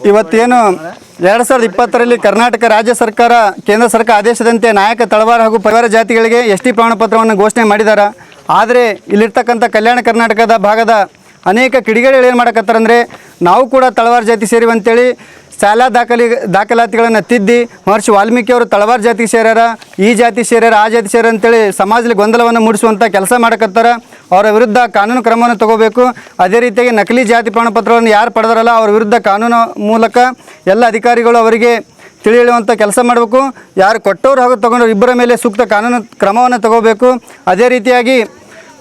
ಇವತ್ತೇನು ಎರಡು ಸಾವಿರದ ಇಪ್ಪತ್ತರಲ್ಲಿ ಕರ್ನಾಟಕ ರಾಜ್ಯ ಸರ್ಕಾರ, ಕೇಂದ್ರ ಸರ್ಕಾರ ಆದೇಶದಂತೆ ನಾಯಕ ತಳವಾರ ಹಾಗೂ ಪರಿವಾರ ಜಾತಿಗಳಿಗೆ ಎಸ್ ಟಿ ಪ್ರಮಾಣಪತ್ರವನ್ನು ಘೋಷಣೆ ಮಾಡಿದ್ದಾರೆ ಆದರೆ ಇಲ್ಲಿರ್ತಕ್ಕಂಥ ಕಲ್ಯಾಣ ಕರ್ನಾಟಕದ ಭಾಗದ ಅನೇಕ ಕಿಡಿಗೇಡಿಗಳು ಏನು ಮಾಡಕತ್ತಾರಂದರೆ, ನಾವು ಕೂಡ ತಳವಾರ ಜಾತಿ ಸೇರಿವಿ ಅಂತೇಳಿ ಶಾಲಾ ದಾಖಲೆ ದಾಖಲಾತಿಗಳನ್ನು ತಿದ್ದಿ ಮಹರ್ಷಿ ವಾಲ್ಮೀಕಿ ಅವರು ತಳವಾರ ಜಾತಿಗೆ ಸೇರ್ಯಾರ, ಈ ಜಾತಿ ಸೇರ್ಯಾರ, ಆ ಜಾತಿ ಸೇರ್ಯಾರ ಅಂತೇಳಿ ಸಮಾಜದಲ್ಲಿ ಗೊಂದಲವನ್ನು ಮೂಡಿಸುವಂಥ ಕೆಲಸ ಮಾಡಕತ್ತಾರ. ಅವರ ವಿರುದ್ಧ ಕಾನೂನು ಕ್ರಮವನ್ನು ತಗೋಬೇಕು. ಅದೇ ರೀತಿಯಾಗಿ ನಕಲಿ ಜಾತಿ ಪ್ರಮಾಣಪತ್ರವನ್ನು ಯಾರು ಪಡೆದರಲ್ಲ, ಅವರ ವಿರುದ್ಧ ಕಾನೂನು ಮೂಲಕ ಎಲ್ಲ ಅಧಿಕಾರಿಗಳು ಅವರಿಗೆ ತಿಳಿ ಹೇಳುವಂಥ ಕೆಲಸ ಮಾಡಬೇಕು. ಯಾರು ಕೊಟ್ಟವರು ಹಾಗೂ ತಗೊಂಡವ್ರು ಇಬ್ಬರ ಮೇಲೆ ಸೂಕ್ತ ಕಾನೂನು ಕ್ರಮವನ್ನು ತಗೋಬೇಕು. ಅದೇ ರೀತಿಯಾಗಿ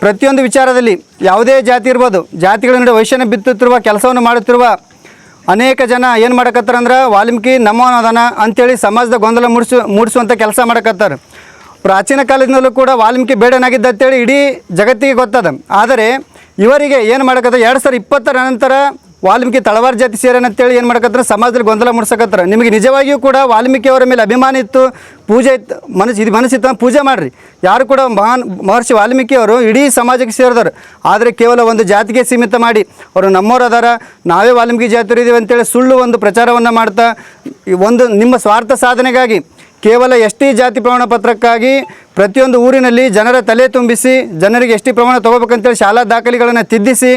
ಪ್ರತಿಯೊಂದು ವಿಚಾರದಲ್ಲಿ ಯಾವುದೇ ಜಾತಿ ಇರ್ಬೋದು, ಜಾತಿಗಳ ನಡುವೆ ವೈಷಮ್ಯ ಬಿತ್ತುತ್ತಿರುವ ಕೆಲಸವನ್ನು ಮಾಡುತ್ತಿರುವ ಅನೇಕ ಜನ ಏನು ಮಾಡಕತ್ತಾರ ಅಂದ್ರೆ ವಾಲ್ಮೀಕಿ ಅದಾನ ಅಂತೇಳಿ ಸಮಾಜದ ಗೊಂದಲ ಮೂಡಿಸು ಮೂಡಿಸುವಂಥ ಕೆಲಸ ಮಾಡಕತ್ತಾರೆ. ಪ್ರಾಚೀನ ಕಾಲದಿಂದಲೂ ಕೂಡ ವಾಲ್ಮೀಕಿ ಬೇಡನಾಗಿದ್ದ ಅಂತೇಳಿ ಇಡೀ ಜಗತ್ತಿಗೆ ಗೊತ್ತದ. ಆದರೆ ಇವರಿಗೆ ಏನು ಮಾಡಕತ್ತ ಎರಡು ಸಾವಿರದ ಇಪ್ಪತ್ತರ ನಂತರ ವಾಲ್ಮೀಕಿ ತಳವಾರ ಜಾತಿ ಸೇರನ್ ಅಂತೇಳಿ ಏನು ಮಾಡ್ಕತ್ತಾರೆ ಸಮಾಜದಲ್ಲಿ ಗೊಂದಲ ಮುಡ್ಸಕತ್ತಾರೆ ನಿಮಗೆ ನಿಜವಾಗಿಯೂ ಕೂಡ ವಾಲ್ಮೀಕಿ ಅವರ ಮೇಲೆ ಅಭಿಮಾನ ಇತ್ತು, ಪೂಜೆ ಇತ್ತು, ಮನಸ್ಸು, ಇದು ಮನಸ್ಸಿತ್ತು ಪೂಜೆ ಮಾಡಿರಿ. ಯಾರು ಕೂಡ ಮಹಾನ್ ಮಹರ್ಷಿ ವಾಲ್ಮೀಕಿ ಅವರು ಇಡೀ ಸಮಾಜಕ್ಕೆ ಸೇರಿದವರು. ಆದರೆ ಕೇವಲ ಒಂದು ಜಾತಿಗೆ ಸೀಮಿತ ಮಾಡಿ, ಅವರು ನಮ್ಮೋರು ಅದಾರ, ನಾವೇ ವಾಲ್ಮೀಕಿ ಜಾತಿಯವರು ಇದೀವಿ ಅಂತೇಳಿ ಸುಳ್ಳು ಒಂದು ಪ್ರಚಾರವನ್ನು ಮಾಡ್ತಾ ಒಂದು ನಿಮ್ಮ ಸ್ವಾರ್ಥ ಸಾಧನೆಗಾಗಿ ಕೇವಲ ಎಷ್ಟೇ ಜಾತಿ ಪ್ರಮಾಣ ಪತ್ರಕ್ಕಾಗಿ ಪ್ರತಿಯೊಂದು ಊರಿನಲ್ಲಿ ಜನರ ತಲೆ ತುಂಬಿಸಿ, ಜನರಿಗೆ ಎಷ್ಟು ಪ್ರಮಾಣ ತೊಗೋಬೇಕಂತೇಳಿ ಶಾಲಾ ದಾಖಲೆಗಳನ್ನು ತಿದ್ದಿಸಿ,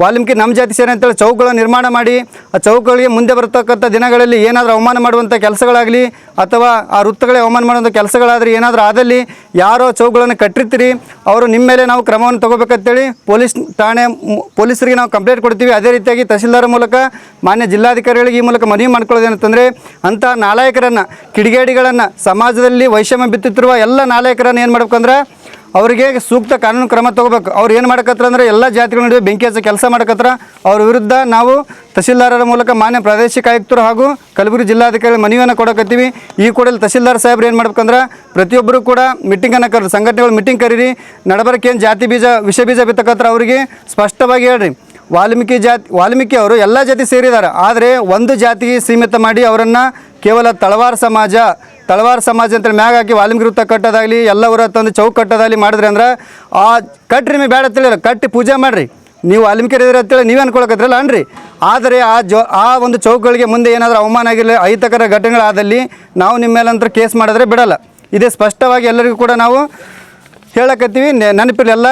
ವಾಲ್ಮೀಕಿ ನಮ್ಮ ಜಾತಿ ಸೇರಿ ಅಂತೇಳಿ ಚೌಕಗಳನ್ನು ನಿರ್ಮಾಣ ಮಾಡಿ, ಆ ಚೌಕಗಳಿಗೆ ಮುಂದೆ ಬರತಕ್ಕಂಥ ದಿನಗಳಲ್ಲಿ ಏನಾದರೂ ಅವಮಾನ ಮಾಡುವಂಥ ಕೆಲಸಗಳಾಗಲಿ, ಅಥವಾ ಆ ವೃತ್ತಗಳೇ ಅವಮಾನ ಮಾಡುವಂಥ ಕೆಲಸಗಳಾದರೆ ಏನಾದರೂ ಆದಲ್ಲಿ ಯಾರೋ ಚೌಕಗಳನ್ನು ಕಟ್ಟಿರ್ತೀರಿ, ಅವರು ನಿಮ್ಮ ಮೇಲೆ ನಾವು ಕ್ರಮವನ್ನು ತೊಗೋಬೇಕಂತೇಳಿ ಪೊಲೀಸ್ ಠಾಣೆ ಪೊಲೀಸರಿಗೆ ನಾವು ಕಂಪ್ಲೇಂಟ್ ಕೊಡ್ತೀವಿ. ಅದೇ ರೀತಿಯಾಗಿ ತಹಸೀಲ್ದಾರ್ ಮೂಲಕ, ಮಾನ್ಯ ಜಿಲ್ಲಾಧಿಕಾರಿಗಳಿಗೆ ಈ ಮೂಲಕ ಮನವಿ ಮಾಡ್ಕೊಳ್ಳೋದೇನಂತಂದರೆ ಅಂಥ ನಾಲಾಯಕರನ್ನು, ಕಿಡಿಗೇಡಿಗಳನ್ನು ಸಮಾಜದಲ್ಲಿ ವೈಷಮ್ಯ ಬಿತ್ತುತ್ತಿರುವ ಎಲ್ಲ ನಾಲಾಯಕರನ್ನು ಏನು ಮಾಡ್ಬೇಕಂದ್ರೆ ಅವರಿಗೆ ಸೂಕ್ತ ಕಾನೂನು ಕ್ರಮ ತಗೋಬೇಕು. ಅವ್ರು ಏನು ಮಾಡಕತ್ರ ಅಂದರೆ ಎಲ್ಲ ಜಾತಿಗಳ ನಡುವೆ ಬೆಂಕಿ ಹಚ್ಚ ಕೆಲಸ ಮಾಡಕತ್ರ ಅವ್ರ ವಿರುದ್ಧ ನಾವು ತಹಸೀಲ್ದಾರರ ಮೂಲಕ ಮಾನ್ಯ ಪ್ರಾದೇಶಿಕ ಆಯುಕ್ತರು ಹಾಗೂ ಕಲಬುರಗಿ ಜಿಲ್ಲಾಧಿಕಾರಿ ಮನವಿಯನ್ನು ಕೊಡಕತ್ತೀವಿ. ಈ ಕೂಡಲೇ ತಹಸೀಲ್ದಾರ್ ಸಾಹೇಬ್ರು ಏನು ಮಾಡ್ಬೇಕಂದ್ರೆ ಪ್ರತಿಯೊಬ್ಬರು ಕೂಡ ಮೀಟಿಂಗನ್ನು ಕರೆದು ಸಂಘಟನೆಗಳು ಮೀಟಿಂಗ್ ಕರೀರಿ. ನಡಬರಕ್ಕೆ ಏನು ಜಾತಿ ಬೀಜ, ವಿಷ ಬೀಜ ಬಿತ್ತಕತ್ರ ಅವರಿಗೆ ಸ್ಪಷ್ಟವಾಗಿ ಹೇಳ್ರಿ. ವಾಲ್ಮೀಕಿ ಜಾತಿ, ವಾಲ್ಮೀಕಿ ಅವರು ಎಲ್ಲ ಜಾತಿ ಸೇರಿದ್ದಾರೆ. ಆದರೆ ಒಂದು ಜಾತಿಗೆ ಸೀಮಿತ ಮಾಡಿ ಅವರನ್ನು ಕೇವಲ ತಳವಾರ ಸಮಾಜ ತಳವಾರ ಸಮಾಜ ಅಂತೇಳಿ ಮ್ಯಾಗ ಹಾಕಿ ವಾಲ್ಮೀಕಿ ವೃತ್ತ ಕಟ್ಟೋದಾಗಲಿ ಎಲ್ಲ ಊರ ತಂದು ಚೌಕ್ ಕಟ್ಟೋದಾಗಲಿ ಮಾಡಿದ್ರಿ ಅಂದ್ರೆ ಆ ಕಟ್ಟ್ರಿ ನಿಮಗೆ ಬೇಡ ತಿಳಿಯಲ್ಲ ಕಟ್ಟಿ ಪೂಜೆ ಮಾಡಿರಿ. ನೀವು ವಾಲ್ಮೀಕಿ ಅಂತೇಳಿ ನೀವು ಅನ್ಕೊಳಕತ್ತಿರಲ್ಲ ಅನ್ರಿ. ಆದರೆ ಆ ಜೋ ಆ ಒಂದು ಚೌಕ್ಗಳಿಗೆ ಮುಂದೆ ಏನಾದರೂ ಅವಮಾನ ಆಗಿರಲಿ ಅಹಿತಕರ ಘಟನೆಗಳಾದಲ್ಲಿ ನಾವು ನಿಮ್ಮ ಮೇಲಂತರ ಕೇಸ್ ಮಾಡಿದ್ರೆ ಬಿಡಲ್ಲ. ಇದೇ ಸ್ಪಷ್ಟವಾಗಿ ಎಲ್ಲರಿಗೂ ಕೂಡ ನಾವು ಹೇಳಕತ್ತೀವಿ. ನೆ- ನೆನಪಿರಲಿ ಎಲ್ಲ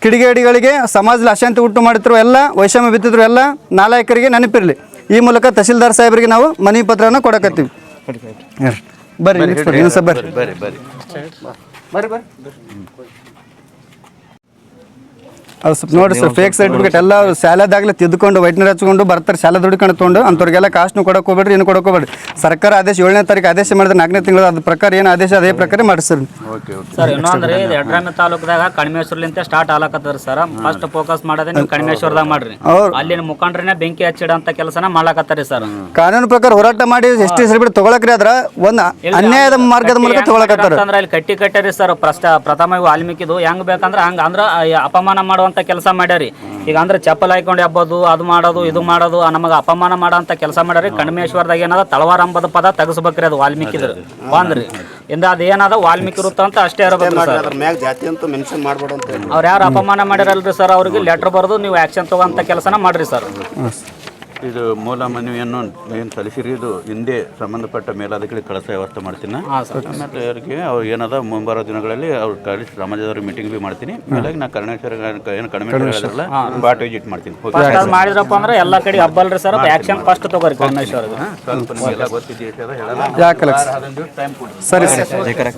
ಕಿಡಿಗೇಡಿಗಳಿಗೆ ಸಮಾಜದಲ್ಲಿ ಅಶಾಂತಿ ಉಂಟು ಮಾಡಿದ್ರು ಎಲ್ಲ ವೈಷಮ್ಯ ಬಿತ್ತಿದ್ರು ಎಲ್ಲ ನಾಲಾಯಕರಿಗೆ ನೆನಪಿರಲಿ. ಈ ಮೂಲಕ ತಹಸೀಲ್ದಾರ್ ಸಾಹೇಬರಿಗೆ ನಾವು ಮನವಿ ಪತ್ರವನ್ನು ಕೊಡಕತ್ತೀವಿ. ಬರ್ರಿ ಬರ್ರಿ ಬರ್ರಿ. ಬರ್ರಿ ಬರ್ರಿ. ಅದು ಸ್ವಲ್ಪ ನೋಡಿ ಸರ್ ಫೇಕ್ ಸರ್ಟಿಫಿಕೇಟ್ ಎಲ್ಲ ಸಾಲದಾಗಲೇ ಶಾಲೆದಾಗಲೇ ತಿದ್ದುಕೊಂಡು ವೈಟ್ನರ್ ಹಚ್ಕೊಂಡು ಬರ್ತಾರೆ ಶಾಲೆ ದುಡ್ಕೊಂಡು ತೊಗೊಂಡು ಅಂಥವ್ರಿಗೆಲ್ಲ ಕಾಸ್ಟ್ನು ಕೊಡಕ್ಕೆ ಹೋಗ್ಬೇಡ್ರಿ ಏನು ಕೊಡಕ್ಕೆ ಹೋಗ್ಬೇಡ್ರಿ. ಸರ್ಕಾರ ಆದೇಶ ಏಳನೇ ತಾರೀಕು ಆದೇಶ ಮಾಡಿದ್ರೆ ನಾಲ್ಕನೇ ತಿಂಗಳು ಅದ್ರ ಪ್ರಕಾರ ಏನು ಆದೇಶ ಅದೇ ಪ್ರಕಾರ ಮಾಡಿಸ್ರಿ ಓಕೆ ಓಕೆ ಸರ್ ಇನ್ನೊಂದ್ರಿ ಯಡ್ರಾಮಿ ತಾಲೂಕದಾಗ ಕಣಿಮೇಶ್ವರ್ಲಿಂತ ಸ್ಟಾರ್ಟ್ ಆಲಕತ್ತದ ಸರ್. ಫಸ್ಟ್ ಫೋಕಸ್ ಮಾಡೋದೇ ನೀವು ಕಣಿಮೇಶ್ವರದಾಗ ಮಾಡ್ರಿ. ಅಲ್ಲಿನ ಮುಖಂಡ್ರನ್ನ ಬೆಂಕಿ ಹಚ್ಚಿಡಂತ ಕೆಲಸನ ಮಾಡ್ಲಾಕತ್ತಾರಿ ಸರ್. ಕಾನೂನು ಪ್ರಕಾರ ಹೋರಾಟ ಮಾಡಿ ಎಷ್ಟು ಹೆಸರು ಬಿಟ್ಟು ತಗೊಳಕ್ರಿ ಅದ್ರ ಒಂದು ಅನ್ಯಾಯದ ಮಾರ್ಗದ ಮೂಲಕ ತೊಗೊಳಕತ್ತಾರ. ಅಂದ್ರೆ ಅಲ್ಲಿ ಕಟ್ಟಿ ಕಟ್ಟರಿ ಸರ್. ಪ್ರಸ್ತ ಪ್ರಥಮ ವಾಲ್ಮೀಕಿದು ಹೆಂಗ್ ಬೇಕಂದ್ರೆ ಹಂಗ ಅಂದ್ರ ಅಪಮಾನ ಮಾಡುವಂತ ಕೆಲಸ ಮಾಡ್ಯಾರಿ. ಈಗ ಅಂದ್ರೆ ಚಪ್ಪಲ್ ಹಾಕೊಂಡು ಹಬ್ಬದು ಅದು ಮಾಡೋದು ಇದು ಮಾಡೋದು ನಮಗೆ ಅಪಮಾನ ಮಾಡೋಂತ ಕೆಲಸ ಮಾಡ್ಯಾರಿ. ಕಣ್ಮೇಶ್ವರದಾಗ ಏನದ? ತಳವಾರ ಅಂಬದ ಪದ ತೆಗಿಸ್ಬೇಕ್ರಿ ಅದು ವಾಲ್ಮೀಕಿದು. ಬಂದ್ರಿ. ಇಂದ ಅದ ಏನದ? ವಾಲ್ಮೀಕಿ ವೃತ್ತ ಅಂತ ಅಷ್ಟೇ ಇರಬೇಕು ಸರ್. ಅದ್ರ ಮ್ಯಾಗ ಜಾತಿ ಅಂತ ಮೆನ್ಷನ್ ಮಾಡ್ಬೇಡ ಅಂತ ಹೇಳಿ ಅವ್ರು ಯಾರು ಅಪಮಾನ ಮಾಡ್ಯಾರಲ್ರಿ ಸರ್ ಅವ್ರಿಗೆ ಲೆಟರ್ ಬರೆದು ನೀವು ಆಕ್ಷನ್ ತಗೋಂತ ಕೆಲಸನ ಮಾಡ್ರಿ ಸರ್. ಇದು ಮೂಲ ಮನವಿಯನ್ನು ಏನು ಸಲ್ಲಿಸಿರಿ ಇದು ಹಿಂದೆ ಸಂಬಂಧಪಟ್ಟ ಮೇಲಾಧಿಕಾರಿ ಕಳಸ ವ್ಯವಸ್ಥೆ ಮಾಡ್ತೀನಿ. ಆಮೇಲೆ ಅವ್ರಿಗೆ ಅವ್ರು ಏನದ ಮುಂಬರೋ ದಿನಗಳಲ್ಲಿ ಅವ್ರು ಕಳಿಸಿ ಸಮಾಜದವ್ರಿಗೆ ಮೀಟಿಂಗ್ ಬಿ ಮಾಡ್ತೀನಿ. ಮೇಲಾಗಿ ನಾ ಕರ್ಣೇಶ್ವರ ಏನು ಕಡಿಮೆ ಹೇಳಿದ್ರಲ್ಲ ಬಾಟ್ ವಿಜಿಟ್ ಮಾಡ್ತೀನಿ. ಓಕೆ ಫಸ್ಟ್ ಅದು ಮಾಡಿದ್ರಪ್ಪ ಅಂದ್ರೆ ಎಲ್ಲ ಕಡೆ ಹಬ್ಬಲ್ರಿ ಸರ್ ಆಕ್ಷನ್ ಫಸ್ಟ್ ತಗೋರಿ ಕರ್ಣೇಶ್ವರ ಸ್ವಲ್ಪ ನಿಮಗೆಲ್ಲ ಗೊತ್ತಿದೆ ಹೇಳಲ್ಲ. ಸರಿ ಸರ್.